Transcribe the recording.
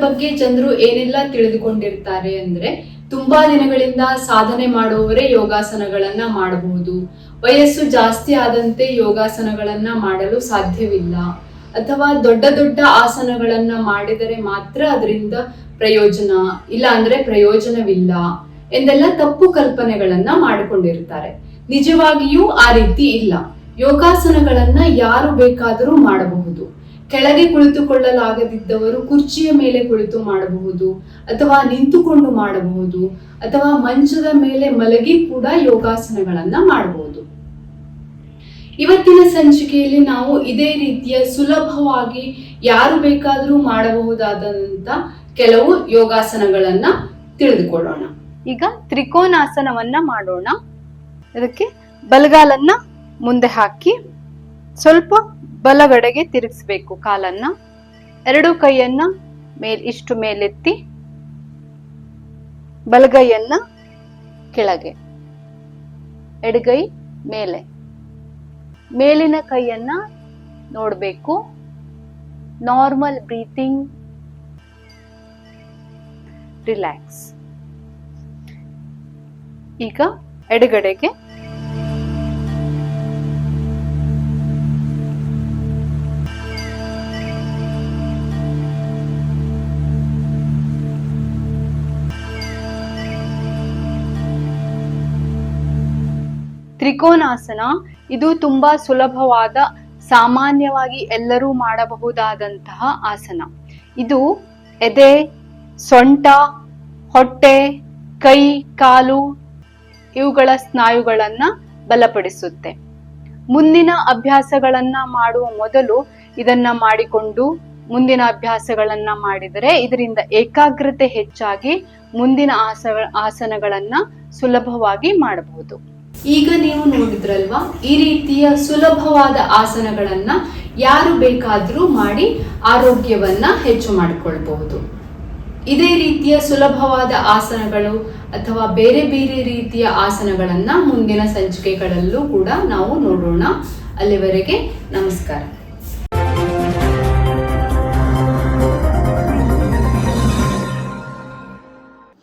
ಬಗ್ಗೆ ಜನರು ಏನೆಲ್ಲ ತಿಳಿದುಕೊಂಡಿರ್ತಾರೆ ಅಂದ್ರೆ ತುಂಬಾ ದಿನಗಳಿಂದ ಸಾಧನೆ ಮಾಡುವವರೇ ಯೋಗಾಸನಗಳನ್ನ ಮಾಡಬಹುದು. ವಯಸ್ಸು ಜಾಸ್ತಿ ಆದಂತೆ ಯೋಗಾಸನಗಳನ್ನ ಮಾಡಲು ಸಾಧ್ಯವಿಲ್ಲ. ಅಥವಾ ದೊಡ್ಡ ದೊಡ್ಡ ಆಸನಗಳನ್ನ ಮಾಡಿದರೆ ಮಾತ್ರ ಅದರಿಂದ ಪ್ರಯೋಜನ, ಇಲ್ಲ ಅಂದ್ರೆ ಪ್ರಯೋಜನವಿಲ್ಲ ಎಂದೆಲ್ಲ ತಪ್ಪು ಕಲ್ಪನೆಗಳನ್ನ ಮಾಡಿಕೊಂಡಿರ್ತಾರೆ. ನಿಜವಾಗಿಯೂ ಆ ರೀತಿ ಇಲ್ಲ. ಯೋಗಾಸನಗಳನ್ನ ಯಾರು ಬೇಕಾದರೂ ಮಾಡಬಹುದು. ಕೆಳಗೆ ಕುಳಿತುಕೊಳ್ಳಲಾಗದಿದ್ದವರು ಕುರ್ಚಿಯ ಮೇಲೆ ಕುಳಿತು ಮಾಡಬಹುದು ಅಥವಾ ನಿಂತುಕೊಂಡು ಮಾಡಬಹುದು ಅಥವಾ ಮಂಚದ ಮೇಲೆ ಮಲಗಿ ಕೂಡ ಯೋಗಾಸನಗಳನ್ನ ಮಾಡಬಹುದು. ಇವತ್ತಿನ ಸಂಚಿಕೆಯಲ್ಲಿ ನಾವು ಇದೇ ರೀತಿಯ ಸುಲಭವಾಗಿ ಯಾರು ಬೇಕಾದರೂ ಮಾಡಬಹುದಾದಂತ ಕೆಲವು ಯೋಗಾಸನಗಳನ್ನ ತಿಳಿದುಕೊಳ್ಳೋಣ. ಈಗ ತ್ರಿಕೋನಾಸನವನ್ನ ಮಾಡೋಣ. ಅದಕ್ಕೆ ಬಲಗಾಲನ್ನ ಮುಂದೆ ಹಾಕಿ ಸ್ವಲ್ಪ ಬಲಗಡೆಗೆ ತಿರುಗಿಸ್ಬೇಕು ಕಾಲನ್ನ. ಎರಡು ಕೈಯನ್ನ ಮೇಲ್ ಇಷ್ಟು ಮೇಲೆತ್ತಿ, ಬಲಗೈಯನ್ನ ಕೆಳಗೆ. ಎಡಗೈ ಮೇಲೆ. ಮೇಲಿನ ಕೈಯನ್ನ ನೋಡಬೇಕು. ನಾರ್ಮಲ್ ಬ್ರೀತಿಂಗ್ ರಿಲ್ಯಾಕ್ಸ್ ಈಗ ಎಡಗಡೆಗೆ ತ್ರಿಕೋನಾಸನ ಇದು ತುಂಬಾ ಸುಲಭವಾದ ಸಾಮಾನ್ಯವಾಗಿ ಎಲ್ಲರೂ ಮಾಡಬಹುದಾದಂತಹ ಆಸನ. ಇದು ಎದೆ, ಸೊಂಟ, ಹೊಟ್ಟೆ, ಕೈ, ಕಾಲು ಇವುಗಳ ಸ್ನಾಯುಗಳನ್ನ ಬಲಪಡಿಸುತ್ತೆ. ಮುಂದಿನ ಅಭ್ಯಾಸಗಳನ್ನ ಮಾಡುವ ಮೊದಲು ಇದನ್ನ ಮಾಡಿಕೊಂಡು ಮುಂದಿನ ಅಭ್ಯಾಸಗಳನ್ನ ಮಾಡಿದರೆ ಇದರಿಂದ ಏಕಾಗ್ರತೆ ಹೆಚ್ಚಾಗಿ ಮುಂದಿನ ಆಸ ಆಸನಗಳನ್ನ ಸುಲಭವಾಗಿ ಮಾಡಬಹುದು. ಈಗ ನೀವು ನೋಡಿದ್ರಲ್ವಾ? ಈ ರೀತಿಯ ಸುಲಭವಾದ ಆಸನಗಳನ್ನ ಯಾರು ಬೇಕಾದರೂ ಮಾಡಿ ಆರೋಗ್ಯವನ್ನ ಹೆಚ್ಚು ಮಾಡಿಕೊಳ್ಬಹುದು. ಇದೇ ರೀತಿಯ ಸುಲಭವಾದ ಆಸನಗಳು ಅಥವಾ ಬೇರೆ ಬೇರೆ ರೀತಿಯ ಆಸನಗಳನ್ನ ಮುಂದಿನ ಸಂಚಿಕೆಗಳಲ್ಲೂ ಕೂಡ ನಾವು ನೋಡೋಣ. ಅಲ್ಲಿವರೆಗೆ ನಮಸ್ಕಾರ.